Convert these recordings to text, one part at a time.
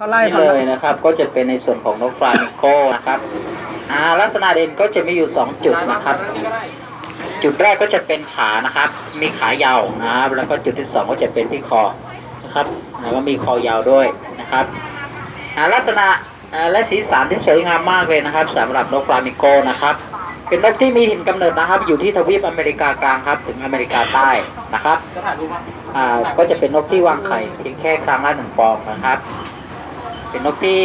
เขาไล่นี่ฟังเลยนะครับ ก็จะเป็นในส่วนของนกฟลามิงโกนะครับอ่าลักษณะเด่นก็จะมีอยู่ 2 จุดนะครับ จุดแรกก็จะเป็นขานะครับ มีขายาวนะครับแล้วก็จุดที่สองก็จะเป็นที่คอนะครับแล้วก็มีคอยาวด้วยนะครับอ่าลักษณะอ่าและสีสันที่สวยงามมากเลยนะครับสำหรับนกฟลามิงโกนะครับเป็นนกที่มีถิ่นกำเนิดนะครับ อยู่ที่ทวีปอเมริกากลางครับ ถึงอเมริกาใต้นะครับอ่าก็จะเป็นนกที่วางไข่เพียงแค่ครั้งละหนึ่งฟองนะครับ เป็นนกที่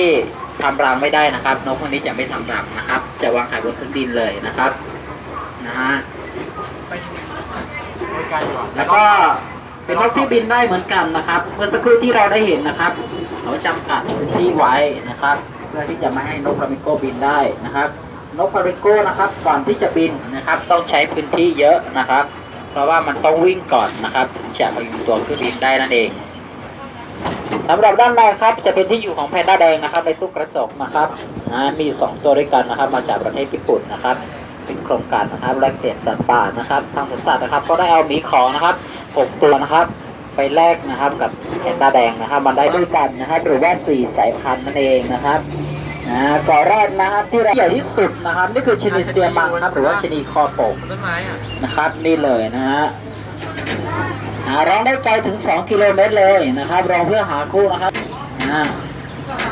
ทำรังไม่ได้นะครับ นกพวกนี้จะไม่ทำรังนะครับ จะวางไข่บนพื้นดินเลยนะครับนะฮะแล้วก็เป็นนกที่บินได้เหมือนกันนะครับ เมื่อสักครู่ที่เราได้เห็นนะครับเขาจำกัดพื้นที่ไว้นะครับ เพื่อที่จะไม่ให้นกฟลามิงโกบินได้นะครับ นกฟลามิงโกนะครับ ก่อนที่จะบินนะครับ ต้องใช้พื้นที่เยอะนะครับ เพราะว่ามันต้องวิ่งก่อนนะครับถึงจะพยุงตัวขึ้นบินได้นั่นเอง สำหรับด้านในครับจะเป็นที่อยู่ของแพนด้าแดงนะครับในตู้กระจกนะครับมีอยู่สองตัวด้วยกันนะครับ มาจากประเทศญี่ปุ่นนะครับเป็นโครงการนะครับแลกเปลี่ยนสัตว์ป่านะครับ ทางสวนสัตว์นะครับ ก็ได้เอาหมีขอนะครับหกตัวนะครับ ไปแลกนะครับกับแพนด้าแดงนะครับ มันได้ด้วยกันนะครับ หรือว่าสี่สายพันธุ์นั่นเองนะครับอ่าก่อแรกนะครับที่ใหญ่ที่สุดนะครับ นี่คือชินิเซียมังครับ หรือว่าชินีคอโปกต้นไม้อะนะครับนี่เลยนะฮะ ร้องได้ไกลถึง 2 กิโลเมตรเลยนะครับรองเพื่อหาคู่นะครับอ่า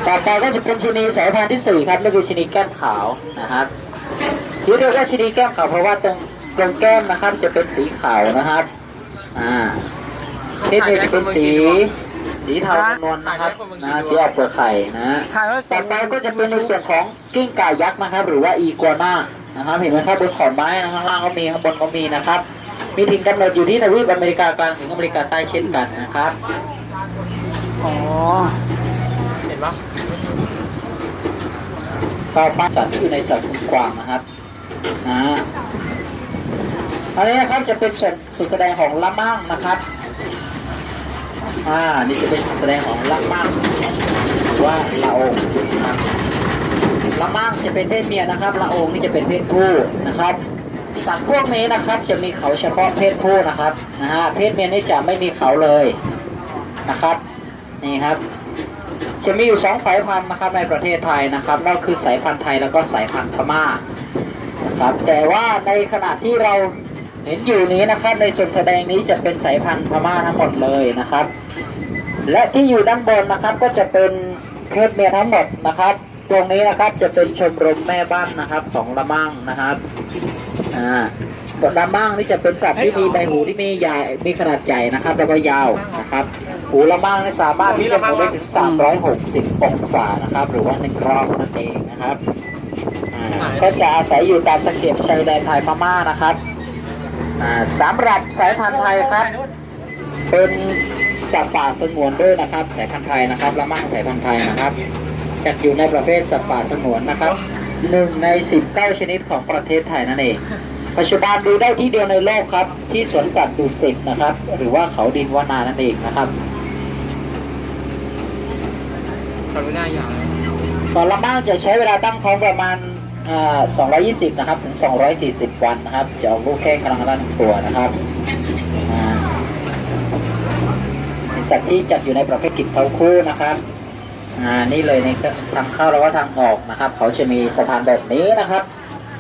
ต่อไปก็จะเป็นชนีสายพันธุ์ที่สี่ครับนี่คือชนีแก้มขาวนะครับที่เรียกว่าชนีแก้มขาวเพราะว่าตรงตรงแก้มนะครับจะเป็นสีขาวนะครับอ่าเพศเมียจะเป็นสีสีเทานวลนะครับนะสีออกเปลือกไข่นะขายไว้สต่อองไปก็จะเป็นในส่วนของกิ้งก่ายักษ์นะครับ หรือว่าอีกัวน่านะครับ เห็นไหมครับบนขอนไม้นะข้างล่างก็มีข้างบนก็มีนะครับ มีถิ่นกำเนิดอยู่ที่ทวีปอเมริกากลางถึงอเมริกาใต้เช่นกันนะครับ อ๋อ เห็นปะต่อไปสัตว์ที่อยู่ในสัตว์คุณกวางนะครับอ่าอันนี้นะครับจะเป็นส่วนสุดแสดงของละมั่งนะครับ อ่า นี่จะเป็นสุดแสดงของละมั่งหรือว่าละองนะครับละมั่งจะเป็นเพศเมียนะครับละองนี่จะเป็นเพศผู้นะครับ สัตว์พวกนี้นะครับ จะมีเขาเฉพาะเพศผู้นะครับนะฮะเพศเมียนี่จะไม่มีเขาเลยนะครับ นี่ครับ จะมีอยู่สองสายพันธุ์นะครับในประเทศไทยนะครับนั่นคือสายพันธุ์ไทยแล้วก็สายพันธุ์พม่านะครับแต่ว่าในขณะที่เราเห็นอยู่นี้นะครับในส่วนแสดงนี้จะเป็นสายพันธุ์พม่าทั้งหมดเลยนะครับ และที่อยู่ด้านบนนะครับก็จะเป็นเพศเมียทั้งหมดนะครับ ตรงนี้นะครับจะเป็นชมรมแม่บ้านนะครับของละมั่งนะครับ อ่าส่วนละมั่งนี่จะเป็นสัตว์ที่มีใบหูที่มีใหญ่มีขนาดใหญ่นะครับ แล้วก็ยาวนะครับ หูละมั่งนี่สามารถที่จะหมุนได้ถึง 360 องศานะครับ หรือว่าหนึ่งรอบนั่นเองนะครับอ่าก็จะอาศัยอยู่ตามตะเข็บชายแดนไทยพม่านะครับอ่าสำหรับสายพันธุ์ไทยครับ เป็นสัตว์ป่าสงวนด้วยนะครับ สายพันธุ์ไทยนะครับละมั่งสายพันธุ์ไทยนะครับจัดอยู่ในประเภทสัตว์ป่าสงวนนะครับ หนึ่งใน19ชนิดของประเทศไทยนั่นเอง ปัจจุบันดูได้ที่เดียวในโลกครับ ที่สวนสัตว์ดุสิตนะครับ หรือว่าเขาดินวานานั่นเองนะครับขอรู้หน้าอย่างเลยก่อนละมั่งจะใช้เวลาตั้งท้องประมาณอ่า220 นะครับ ถึง 240 วันนะครับ จะออกลูกแค่ครั้งละหนึ่งตัวนะครับอ่าเป็นสัตว์ที่จัดอยู่ในประเภทกิจเขาคู่นะครับ อ่านี่เลยในทางเข้าแล้วก็ทางออกนะครับ เขาจะมีสะพานแบบนี้นะครับ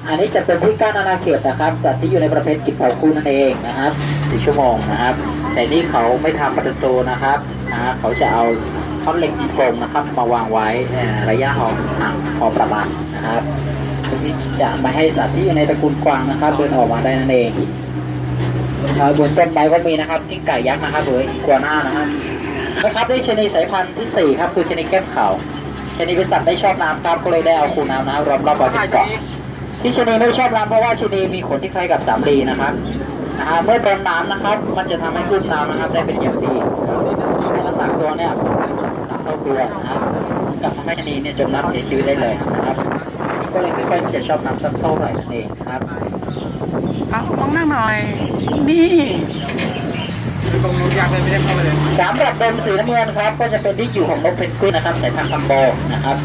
อันนี้จะเป็นที่กั้นอาณาเขตนะครับสัตว์ที่อยู่ในประเภทกิจเขาคู่นั่นเองนะครับสี่ชั่วโมงนะครับ แต่นี่เขาไม่ทำประตูนะครับนะเขาจะเอาท่อนเหล็กกลมนะครับมาวางไว้ระยะห่างห่างพอประมาณนะครับที่จะไม่ให้สัตว์ที่อยู่ในตระกูลกวางนะครับ เดินออกมาได้นั่นเองเอ่อบนต้นไม้ก็มีนะครับกิ้งก่ยักษ์นะครับหรืออีกัวน่านะครับ นะครับได้ชนิดสายพันธุ์ที่สี่ครับ คือชนิดแก้มขาวชนิดเป็นสัตว์ได้ชอบน้ำครับก็เลยได้เอาคูน้ำนะครับรอบรอบบ่อเป็นเกาะที่ชะนีไม่ชอบน้ำเพราะว่าชะนีมีขนที่คล้ายกับสำลีนะครับนะฮะเมื่อโดนน้ำนะครับ มันจะทำให้กุ้งน้ำนะครับ ได้เป็นอย่างดีให้น้ำหนักตัวเนี่ยสามเท่าตัวนะครับกับทำให้ชะนีเนี่ยจมน้ำเสียชีวิตได้เลยนะครับก็เลยไม่ค่อยจะชอบน้ำสักเท่าไหร่นั่นเองครับเอามองหน้าหน่อยนี่ ตรงนู้นยากเลยไม่ได้เข้าไปเลยสำหรับดมสีน้ำเงินครับ ก็จะเป็นที่อยู่ของนกเพนกวินนะครับสายพันธุ์คัมโบนะครับ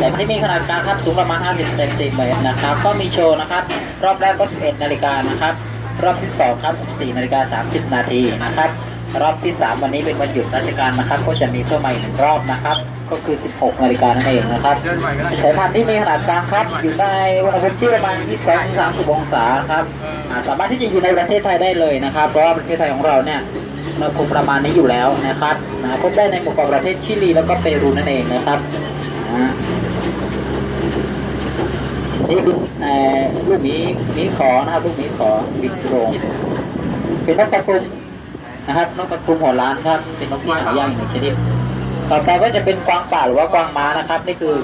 สายพันธุ์ที่มีขนาดกลางครับสูงประมาณ 50เซนติเมตรนะครับ ก็มีโชว์นะครับ รอบแรกก็ 11 นาฬิกานะครับ รอบที่ 2 ครับ 14 นาฬิกา 30 นาทีนะครับ รอบที่ 3 วันนี้เป็นวันหยุดราชการนะครับ ก็จะมีเพิ่มมาอีกหนึ่งรอบนะครับ ก็คือ 16 นาฬิกานั่นเองนะครับเดินไหวก็ได้สายพันธุ์ที่มีขนาดกลางครับอยู่ในอุณหภูมิที่ประมาณ 22ถึง30 องศาครับอ่าสามารถที่จะอยู่ในประเทศไทยได้เลยนะครับ เพราะว่าประเทศไทยของเราเนี่ย อุณหภูมิประมาณนี้อยู่แล้วนะครับนะพบได้ในหมู่เกาะประเทศชิลีแล้วก็เปรูนั่นเองนะครับนี่คือลูกหมีหมีขอนะครับลูกหมีขอบิ๊กโรงเป็นนกกระทุมนะครับนกกระทุมหัวล้านครับเป็นนกที่หายากอีกหนึ่งชนิดต่อไปก็จะเป็นกวางป่าหรือว่ากวางม้านะครับ นี่คือ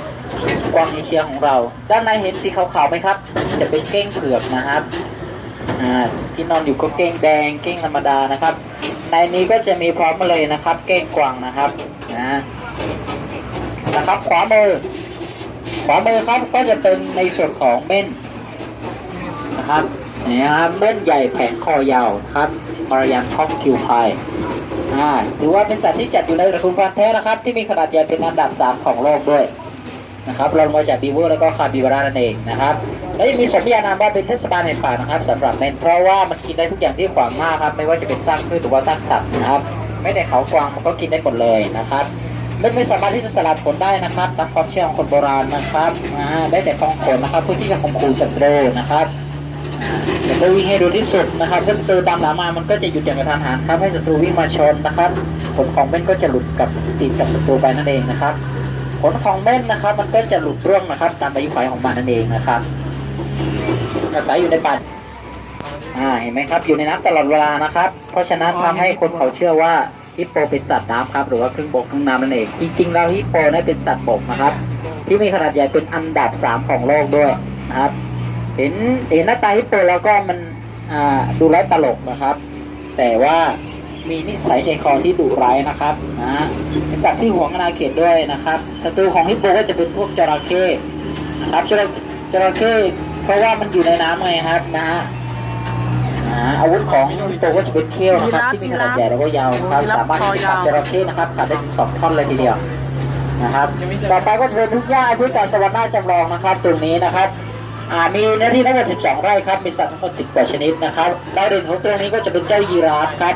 กวางเอเชียของเรา ด้านในเห็นสีขาวๆไหมครับ จะเป็นเก้งเผือกนะครับที่นอนอยู่ก็เก้งแดงเก้งธรรมดานะครับ ในนี้ก็จะมีพร้อมมาเลยนะครับ เก้งกวางนะครับนะนะครับขวามือขวามือครับก็จะเป็นในส่วนของเม่นนะครับนี่ครับเม่นใหญ่แผงคอยาวครับคอรยันคอกคิวพายอ่าถือว่าเป็นสัตว์ที่จัดอยู่ในตระกูลพันแท้นะครับ ที่มีขนาดใหญ่เป็นอันดับ 3 ของโลกด้วยนะครับรองมาจากบีเวอร์แล้วก็คาบิบาร่านั่นเองนะครับและยังมีสมญานามว่าเป็นเทศบาลแห่งป่านะครับสำหรับเมนเพราะว่ามันกินได้ทุกอย่างที่ขวางหน้าครับไม่ว่าจะเป็นซากพืชหรือว่าซากสัตว์นะครับไม่แต่เขากวางมันก็กินได้หมดเลยนะครับมันไม่สามารถที่จะสลัดขนได้นะครับตามความเชื่อของคนโบราณนะครับอ่าได้แต่คองขนนะครับเพื่อที่จะข่มขู่ศัตรูนะครับแล้วก็วิ่งให้เร็วที่สุดนะครับถ้าศัตรูตามหลังมามันก็จะหยุดอย่างกระทันหันครับให้ศัตรูวิ่งมาชนนะครับผลของเบ้นก็จะหลุดกับติดกับศัตรูไปนั่นเองนะครับ ผลของเบ้นนะครับ มันก็จะหลุดร่วงนะครับ ตามอายุขัยของมันนั่นเองนะครับ อาศัยอยู่ในป่าอ่าเห็นไหมครับ อยู่ในน้ำตลอดเวลานะครับ เพราะฉะนั้นทำให้คนเขาเชื่อว่าฮิปโปเป็นสัตว์น้ำครับ หรือว่าครึ่งบกครึ่งน้ำนั่นเอง จริงๆแล้วฮิปโปนั้นเป็นสัตว์บกนะครับ ที่มีขนาดใหญ่เป็นอันดับสามของโลกด้วยนะครับ เห็นเห็นหน้าตาฮิปโปแล้วก็มันอ่าดูแล้วตลกนะครับ แต่ว่ามีนิสัยใจคอที่ดุร้ายนะครับนะเป็นสัตว์ที่หวงอาณาเขตด้วยนะครับศัตรูของฮิปโปก็จะเป็นพวกจระเข้นะครับจระจระเข้ เพราะว่ามันอยู่ในน้ำไงครับนะฮะอ่าอาวุธของฮิปโปก็จะเป็นเขี้ยวนะครับที่มีขนาดใหญ่แล้วก็ยาวนะครับสามารถที่จะตัดจระเข้นะครับตัดได้ถึงสองท่อนเลยทีเดียวนะครับต่อไปก็จะเป็นทุกหญ้าพื้นการสวรรค์หน้าจำลองนะครับตรงนี้นะครับอ่ามีเนื้อที่ทั้งหมด12 ไร่ครับ มีสัตว์ทั้งหมด10กว่าชนิดนะครับดาวเด่นของตัวนี้ก็จะเป็นเจ้ายีราฟครับ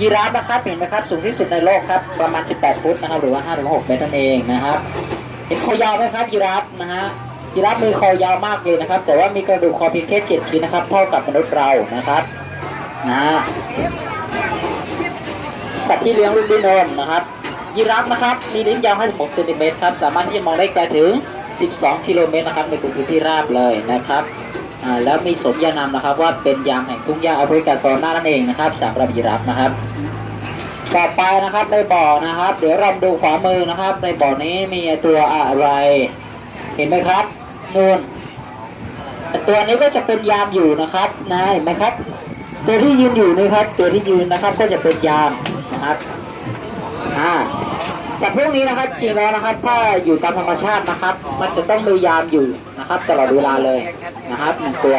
ยีราฟนะครับเห็นไหมครับ สูงที่สุดในโลกครับ ประมาณ 18 ฟุตนะครับ หรือว่า5-6เมตรนั่นเองนะครับ เห็นคอยาวไหมครับยีราฟนะฮะ ยีราฟมีคอยาวมากเลยนะครับ แต่ว่ามีกระดูกคอเพียงแค่7ชิ้นนะครับ เท่ากับมนุษย์เรานะครับนะสัตว์ที่เลี้ยงลูกด้วยนมนะครับ ยีราฟนะครับ มีลิ้นยาว 56เซนติเมตรครับ สามารถที่จะมองได้ไกลถึง 12 กิโลเมตรนะครับ ในพื้นที่ราบเลยนะครับอ่าแล้วมีสมญานามนะครับ ว่าเป็นยามแห่งทุ่งหญ้าแอฟริกาโซนานั่นเองนะครับสำหรับยีราฟนะครับต่อไปนะครับในบ่อนะครับ เดี๋ยวเราดูขวามือนะครับ ในบ่อนี้มีตัวอะไร เห็นไหมครับ นู่นตัวนี้ก็จะเป็นยามอยู่นะครับนะเห็นไหมครับ ตัวที่ยืนอยู่นี่ครับ ตัวที่ยืนนะครับ ก็จะเป็นยามนะครับอ่าแต่พวกนี้นะครับจริงแล้วนะครับ ถ้าอยู่ตามธรรมชาตินะครับ มันจะต้องมียามอยู่นะครับ ตลอดเวลาเลยนะครับหนึ่งตัว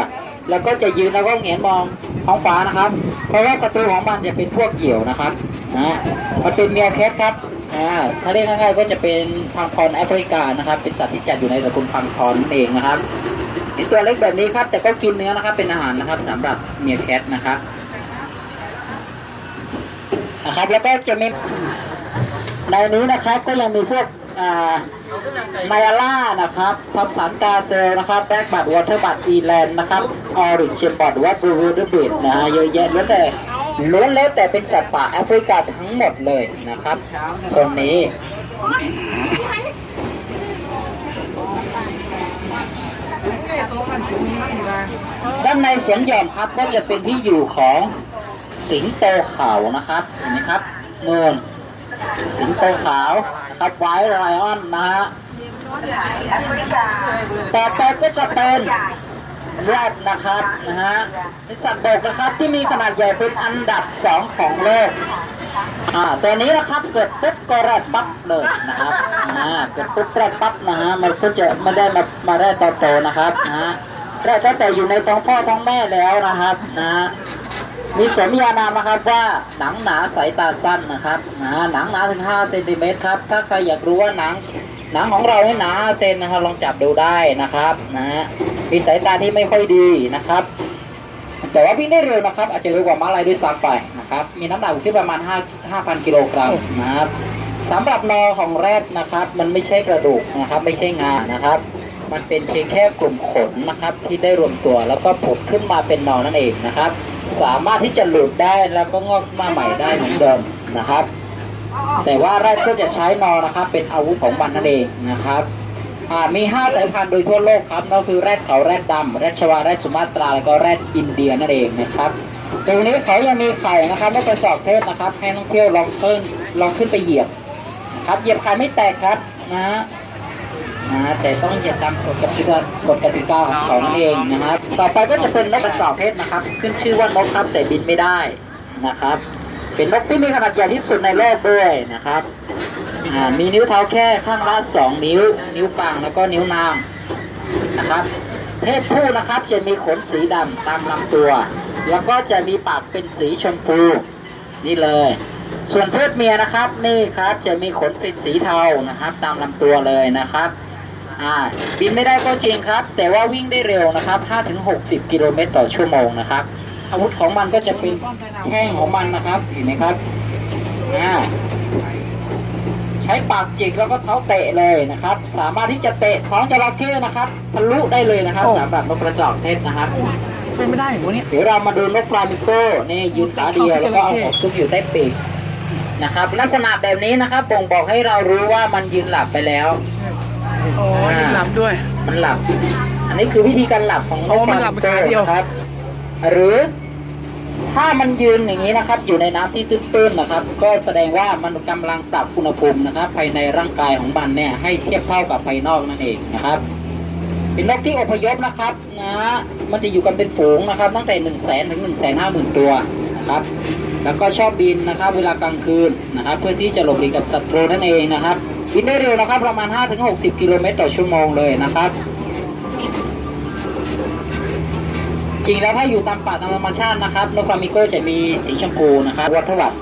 แล้วก็จะยืนแล้วก็เหงียนมองท้องฟ้านะครับ เพราะว่าศัตรูของมันจะเป็นพวกเหี่ยวนะครับนะมันเป็นเมียแคทครับ อ่าถ้าเรียกง่ายๆก็จะเป็นพังพรแอฟริกานะครับ เป็นสัตว์ที่จัดอยู่ในตระกูลพังพรนั่นเองนะครับเป็นตัวเล็กแบบนี้ครับ แต่ก็กินเนื้อนะครับ เป็นอาหารนะครับสำหรับเมียแคทนะครับนะครับ แล้วก็จะมีในนี้นะครับก็ยังมีพวกอ่าไมอาล่านะครับทอมสันกาเซลนะครับแบ็กบัตวอเตอร์บัตอีแลนด์นะครับออริเชียบอดหรือว่าบลูดอร์บิดนะฮะเยอะแยะล้วแต่ ล้วนแล้วแต่เป็นสัตว์ป่าแอฟริกาทั้งหมดเลยนะครับโซนนี้ด้านในสวนหย่อมครับก็จะเป็นที่อยู่ของสิงโตขาวนะครับเห็นไหมครับเนินสิงโตขาวนะครับไวท์ไลออนนะฮะต่อไปก็จะเป็น แรดนะครับนะฮะเป็นสัตว์บกนะครับที่มีขนาดใหญ่เป็นอันดับสองของโลกอ่าตัวนี้นะครับเกิดปุ๊บก็แรดปั๊บเลยนะครับอ่าเกิดปุ๊บแรดปั๊บนะฮะมันก็จะไม่ได้มามาแรดตอนโตนะครับนะฮะแรดตั้งแต่อยู่ในท้องพ่อท้องแม่แล้วนะครับนะฮะมีสมญานามนะครับว่าหนังหนาสายตาสั้นนะครับนะหนังหนาถึง5เซนติเมตรครับถ้าใครอยากรู้ว่าหนังหนังของเราเนี่ยหนา5เซนนะครับลองจับดูได้นะครับนะฮะ มีสายตาที่ไม่ค่อยดีนะครับ แต่ว่าวิ่งได้เร็วนะครับ อาจจะเร็วกว่าม้าลายด้วยซ้ำไปนะครับ มีน้ำหนักอยู่ที่ประมาณ 5 5,000 กิโลกรัมนะครับสำหรับนอของแรดนะครับ มันไม่ใช่กระดูกนะครับ ไม่ใช่งานะครับ มันเป็นเพียงแค่กลุ่มขนนะครับ ที่ได้รวมตัวแล้วก็ผุดขึ้นมาเป็นนอนั่นเองนะครับ สามารถที่จะหลุดได้แล้วก็งอกมาใหม่ได้เหมือนเดิมนะครับ แต่ว่าแรดก็จะใช้นอนะครับ เป็นอาวุธของมันนั่นเองนะครับ อ่ามี5สายพันธุ์โดยทั่วโลกครับนั่นคือแรดเขาแรดดำแรดชวาแรดสุมาตราแล้วก็แรดอินเดียนั่นเองนะครับตรงนี้เขายังมีไข่นะครับไม่กระจอกเทศนะครับ ให้นักเที่ยวลองขึ้นลองขึ้นไปเหยียบครับเหยียบไข่ไม่แตกครับนะนะแต่ต้องเหยียบตามกฎกติกากฎกติกาของเขานั่นเองนะครับ ต่อไปก็จะเป็นนกกระจอกเทศนะครับ ขึ้นชื่อว่านกครับแต่บินไม่ได้นะครับ เป็นนกที่มีขนาดใหญ่ที่สุดในโลกด้วยนะครับ อ่ามีนิ้วเท้าแค่ข้างละสองนิ้ว นิ้วกลางแล้วก็นิ้วนางนะครับ เพศผู้นะครับจะมีขนสีดำตามลำตัว แล้วก็จะมีปากเป็นสีชมพูนี่เลย ส่วนเพศเมียนะครับนี่ครับจะมีขนเป็นสีเทานะครับ ตามลำตัวเลยนะครับอ่าบินไม่ได้ก็จริงครับ แต่ว่าวิ่งได้เร็วนะครับ5-60 กิโลเมตรต่อชั่วโมงนะครับ อาวุธของมันก็จะเป็นแข้งของมันนะครับเห็นไหมครับอ่า ช้ปากจิกแล้วก็เท้าเตะเลยนะครับ สามารถที่จะเตะท้องจระเข้นะครับทะลุได้เลยนะครับโอ้สำหรับนกกระจอกเทศนะครับเป็นไม่ได้เหรอวะเนี่ยเดี๋ยวเรามาดูนกฟลามิงโก้นี่ยืนขาเดียวแล้วก็เอาหัวซุกอยู่ใต้ปีกนะครับ ลักษณะแบบนี้นะครับบ่งบอกให้เรารู้ว่ามันยืนหลับไปแล้วโอ้ยหลับด้วย มันหลับ อันนี้คือวิธีการหลับของนโอ้กฟมันลาหลัมิบงโก้ขาเดียวนะครับ หรือ ถ้ามันยืนอย่างนี้นะครับ อยู่ในน้ำที่ตื้นๆนะครับ ก็แสดงว่ามันกำลังปรับอุณหภูมินะครับ ภายในร่างกายของมันเนี่ยให้เทียบเท่ากับภายนอกนั่นเองนะครับ เป็นนกที่อพยพนะครับนะมันจะอยู่กันเป็นฝูงนะครับ ตั้งแต่1นึ่งแสนถึง1นึ่งแสนห้าหมื่นตัวนะครับ แล้วก็ชอบบินนะครับ เวลากลางคืนนะครับ เพื่อที่จะหลบหลีกกับศัตรูนั่นเองนะครับบินได้เร็วนะครับ ประมาณ5ถึง60 กิโลเมตรต่อชั่วโมงเลยนะครับ ริงแล้วถ้าอยู่ตามป่าตามธรรมชาตินะครับนกฟลามิงโกจะมีสีชมพูนะครับวัทวัต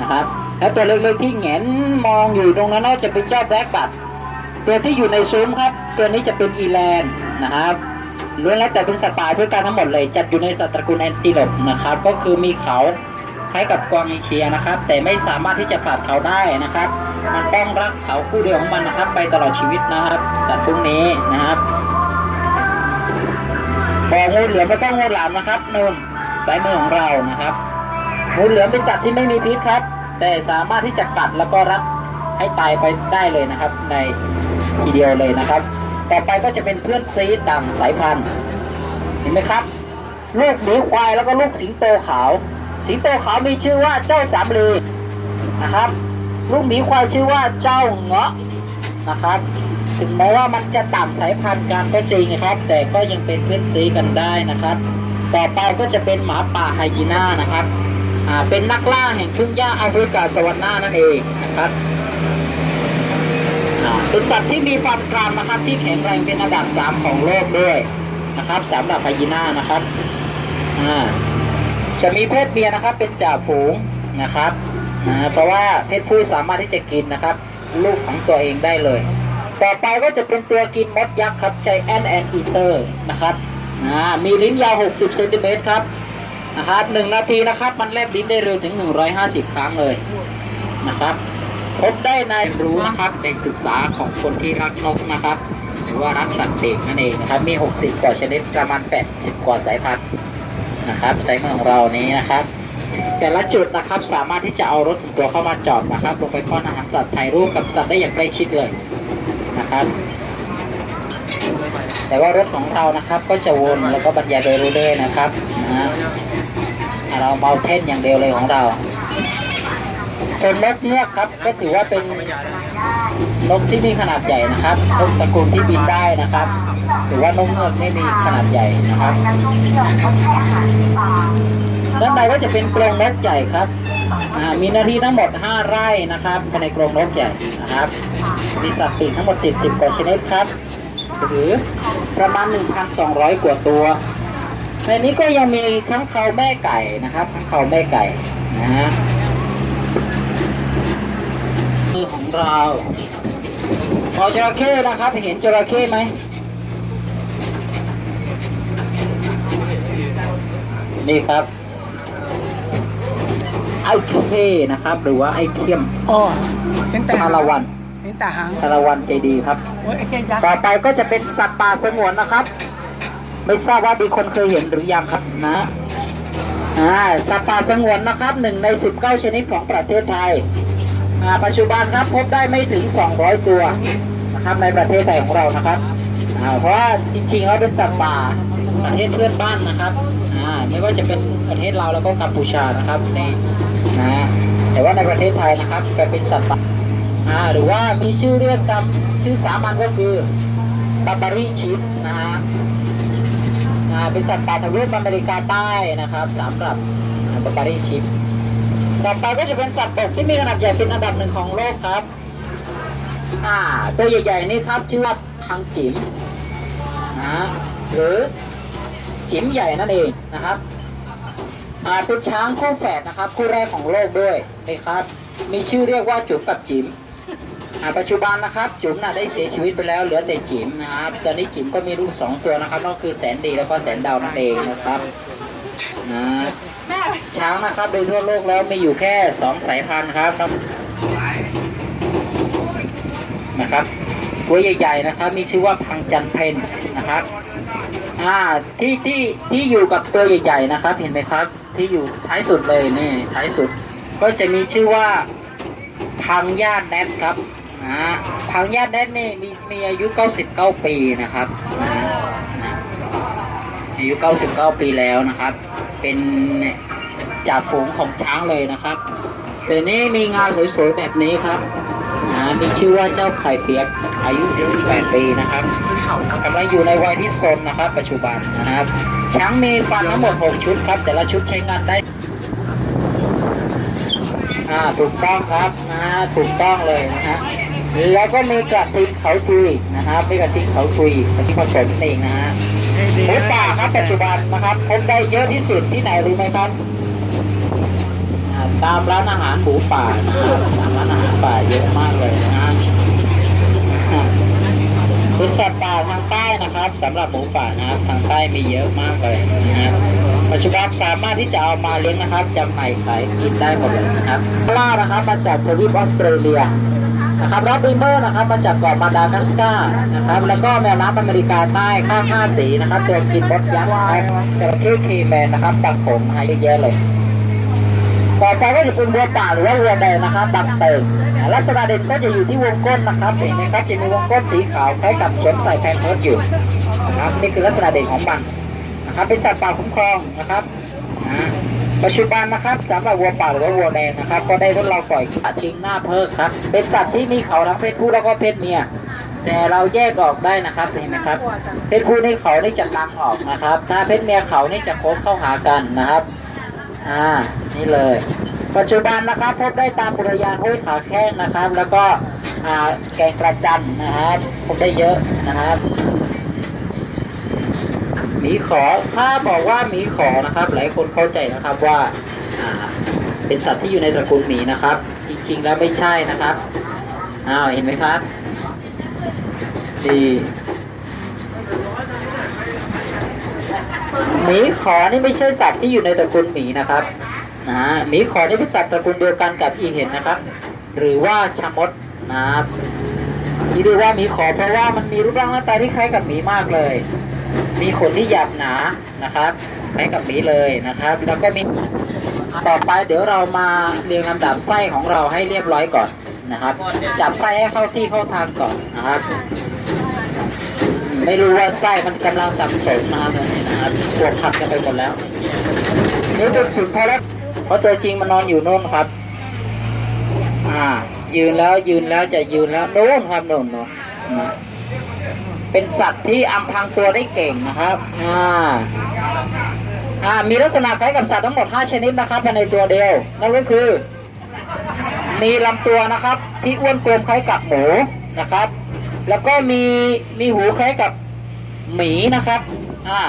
นะครับ แล้วตัวเล็กๆที่แหงนมองอยู่ตรงนั้นน่าจะเป็นเจ้าแบล็กบัตตัวที่อยู่ในซุ้มครับ ตัวนี้จะเป็นอีแลนด์นะครับล้วนแล้วแต่เป็นสัตว์ป่าเพื่อการทั้งหมดเลยจัดอยู่ในสัตว์ตระกูลแอนติโลปนะครับ ก็คือมีเขาคล้ายกับกวางเอเชียนะครับ แต่ไม่สามารถที่จะผลัดเขาได้นะครับ มันต้องรักเขาคู่เดียวของมันนะครับ ไปตลอดชีวิตนะครับ สัตว์พวกนี้นะครับ บ่องูเหลือมแล้วก็งูหลามนะครับนู่นสายมือของเรานะครับงูเหลือมเป็นสัตว์ที่ไม่มีพิษครับ แต่สามารถที่จะกัดแล้วก็รัดให้ตายไปได้เลยนะครับ ในทีเดียวเลยนะครับ ต่อไปก็จะเป็นเพื่อนซีดต่างสายพันธุ์เห็นไหมครับ ลูกหมีควายแล้วก็ลูกสิงโตขาว สิงโตขาวมีชื่อว่าเจ้าสามลีนะครับ ลูกหมีควายชื่อว่าเจ้าเงาะนะครับ ถึงแม้ว่ามันจะต่ำสายพันธุ์กันก็จริงนะครับ แต่ก็ยังเป็นเพื่อนซีกันได้นะครับ ต่อไปก็จะเป็นหมาป่าไฮยีน่านะครับอ่าเป็นนักล่าแห่งทุ่งหญ้าแอฟริกาสวรรค์นั่นเองนะครับอ่าเป็นสัตว์ที่มีฟันกรามนะครับที่แข็งแรงเป็นอันดับสามของโลกด้วยนะครับสำหรับไฮยีน่านะครับอ่าจะมีเพศเมียนะครับเป็นจ่าฝูงนะครับอ่าเพราะว่าเพศผู้สามารถที่จะกินนะครับ ลูกของตัวเองได้เลย ต่อไปก็จะเป็นตัวกินมดยักษ์ครับใจแอนแอนอีเตอร์นะครับมีลิ้นยาว 60เซนติเมตรครับนะครับหนึ่งนาทีนะครับ มันแลบลิ้นได้เร็วถึง 150 ครั้งเลยนะครับพบได้ในรู้นะครับเด็กศึกษาของคนที่รักนกนะครับ หรือว่ารักสัตว์เด็กนั่นเองนะครับ มี 60 กว่าชนิดประมาณ 80 กว่าสายพันธุ์นะครับสายมือของเรานี้นะครับ แต่ละจุดนะครับสามารถที่จะเอารถส่วนตัวเข้ามาจอดนะครับลงไปป้อนอาหารสัตว์ถ่ายรูปกับสัตว์ได้อย่างใกล้ชิดเลย นะครับ แต่ว่ารถของเรานะครับก็จะวนแล้วก็บรรยายโดยรูเด้นะครับนะฮะเราเมาเท่นอย่างเดียวเลยของเราส่วนนกเงือกครับ ก็ถือว่าเป็นนกที่มีขนาดใหญ่นะครับนกตระกูลที่บินได้นะครับถือว่านกเงือกไม่มีขนาดใหญ่นะครับด้านในก็จะเป็นกรงนกใหญ่ครับมีหนาทีทั้งหมด 5 ไร่นะครับภายในกรงนกใหญ่นะครับ มีสัตว์ปีกทั้งหมด 40 กว่าชนิดครับ หรือประมาณ 1,200 กว่าตัว ในนี้ก็ยังมีทั้งเขาแม่ไก่นะครับทั้งเขาแม่ไก่นะฮะมือของเราพอจระเข้นะครับ เห็นจระเข้ไหมนี่ครับไอ้เคนะครับ หรือว่าไอ้เทียมอ๋อเห็นแต่ชาละวัน เห็นแต่หางชาละวันใจดีครับ โอ้ยไอ้แค่ยักษ์ต่อไปก็จะเป็นสัตว์ป่าสงวนนะครับ ไม่ทราบว่ามีคนเคยเห็นหรือยังครับนะอ่าสัตว์ป่าสงวนนะครับหนึ่งใน 19 ชนิดของประเทศไทยอ่าปัจจุบันครับพบได้ไม่ถึง 200 ตัวนะครับในประเทศไทยของเรานะครับอ่าเพราะว่าจริงๆแล้วเป็นสัตว์ป่าประเทศเพื่อนบ้านนะครับอ่าไม่ว่าจะเป็นประเทศเราวแล้วก็กัมพูชานะครับในนะแต่ว่าในประเทศไทยนะครับจะเป็นสัตว์ป่าอ่า หรือว่ามีชื่อเรียกตามชื่อสามัญก็คือบับารีชิปนะฮะอ่าเป็นสัตว์ป่าทวีปอเมริกาใต้นะครับสำหรับบับารีชิปต่อไปก็จะเป็นสัตว์บกที่มีขนาดใหญ่เป็นอันดับหนึ่งของโลกครับอ่าตัวใหญ่ๆนี่ครับชื่อว่าพังจิ๋มนะหรือจิ๋มใหญ่นั่นเองนะครับอ่าเป็นช้างคู่แฝดนะครับ คู่แรกของโลกด้วยนะครับ มีชื่อเรียกว่าจุ๋มกับจิ๋ม ปัจจุบันนะครับ จุ๋มน่ะได้เสียชีวิตไปแล้วเหลือแต่จิ๋มนะครับ ตอนนี้จิ๋มก็มีลูกสองตัวนะครับก็คือแสนดีแล้วก็แสนดาวนั่นเองนะครับนะช้างนะครับโดยทั่วโลกแล้วมีอยู่แค่สองสายพันธุ์ครับนะครับตัวใหญ่ๆนะครับ มีชื่อว่าพังจันเพนนะครับอ่าที่ที่ที่อยู่กับตัวใหญ่ ๆนะครับ เห็นไหมครับ ที่อยู่ท้ายสุดเลยนี่ท้ายสุด ก็จะมีชื่อว่าพังญาติแนทครับ อ่างญาติแนทนี่มีมีอายุ 99 ปีนะครับอานะอายุ 99 ปีแล้วนะครับ เป็นจ่าฝูงของช้างเลยนะครับแต่นี่มีงานสวยๆแบบนี้ครับมีชื่อว่าเจ้าไข่เปียกอายุ 48 ปีนะครับขึ้นเขาครับกำลังอยู่ในวัยที่ซนนะครับ ปัจจุบันนะครับ ช้างมีฟันทั้งหมด 6 ชุดครับ แต่ละชุดใช้งานได้อ่าถูกต้องครับนะถูกต้องเลยนะฮะ แล้วก็มีกระทิงเขาคุยนะครับมีกระทิงเขาคุยกระทิงผสมนั่นเองนะฮะหมูป่าครับปัจจุบันนะครับพบได้เยอะที่สุดที่ไหนรู้ไหมครับตามร้านอาหารหมูป่านะครับตามร้านอาหารป่าเยอะมากเลยนะฮะเป็นสัตว์ป่าทางใต้นะครับสำหรับหมูป่านะครับทางใต้มีเยอะมากเลยนะครับปัจจุบันสามารถที่จะเอามาเลี้ยงนะครับจำหน่ายขายกินได้หมดเลยนะครับล่านะครับมาจากทวีปออสเตรเลีย นะครับรับบิเมอร์นะครับมาจากเกาะมาดากัสการ์นะครับ แล้วก็แมวน้ำอเมริกาใต้ข้างห้าสีนะครับตัวกินมดยักษ์นะครับจระเข้ครีแมนนะครับตักผมหายเยอะแยะเลยต่อไปก็จะเป็นวัวป่าหรือว่าวัวแดงนะครับดังเติงลักษณะเด่นก็จะอยู่ที่วงก้นนะครับเห็นไหมครับจะมีวงก้นสีขาวคล้ายกับสวมใส่แพนเพิร์ดอยู่นะครับนี่คือลักษณะเด่นของมันนะครับเป็นสัตว์ป่าคุ้มครองนะครับ ปัจจุบันนะครับสำหรับวัวป่าหรือว่าวัวแดงนะครับ ก็ได้ทดลองปล่อยสัตว์ทิ้งหน้าเพิกครับ เป็นสัตว์ที่มีเขาทั้งเพศผู้แล้วก็เพศเมียแต่เราแยกออกได้นะครับเห็นไหมครับ เพศผู้ในเขานี่จะตังออกนะครับ ถ้าเพศเมียเขานี่จะโค้งเข้าหากันนะครับ อ่า นี่เลย ปัจจุบันนะครับ พบได้ตามอุทยานห้วยขาแข้งนะครับ แล้วก็อ่าแกงกระจันนะครับ พบได้เยอะนะครับ มีขอถ้าบอกว่าหมีขอนะครับ หลายคนเข้าใจนะครับว่าเป็นสัตว์ที่อยู่ในตระกูลหมีนะครับ จริงๆแล้วไม่ใช่นะครับอ้าวเห็นไหมครับดีหมีขอนี่ไม่ใช่สัตว์ที่อยู่ในตระกูลหมีนะครับนะฮะหมีขอนี่เป็นสัตว์ตระกูลเดียวกันกับอีเห็นนะครับ หรือว่าชะมดนะครับที่เรียกว่าหมีขอเพราะว่ามันมีรูปร่างหน้าตาที่คล้ายกับหมีมากเลย มีขนที่หยาบหนานะครับคล้กับหมีเลยนะครับ แล้วก็มีต่อไปเดี๋ยวเรามาเรียงลำดับไส้ของเราให้เรียบร้อยก่อนนะครับ จับไส้ให้เข้าที่เข้าทางก่อนนะครับ ไม่รู้ว่าไส้มันกำลังสับสนนะครับนะครับปวดขับกันไปหมดแล้ว นี่เป็นสุนทรแล้วเพราะตัวจริงมันนอนอยู่โน่นครับ อ่า ยืนแล้วยืนแล้วจะยืนแล้วโน่นครับโน่นโน่นนะ เป็นสัตว์ที่อำพรางตัวได้เก่งนะครับอ่าอ่ามีลักษณะคล้ายกับสัตว์ทั้งหมด 5 ชนิดนะครับภายในตัวเดียวนั่นก็คือ มีลำตัวนะครับ ที่อ้วนกลมคล้ายกับหมูนะครับ แล้วก็มีมีหูคล้ายกับหมีนะครับอ่า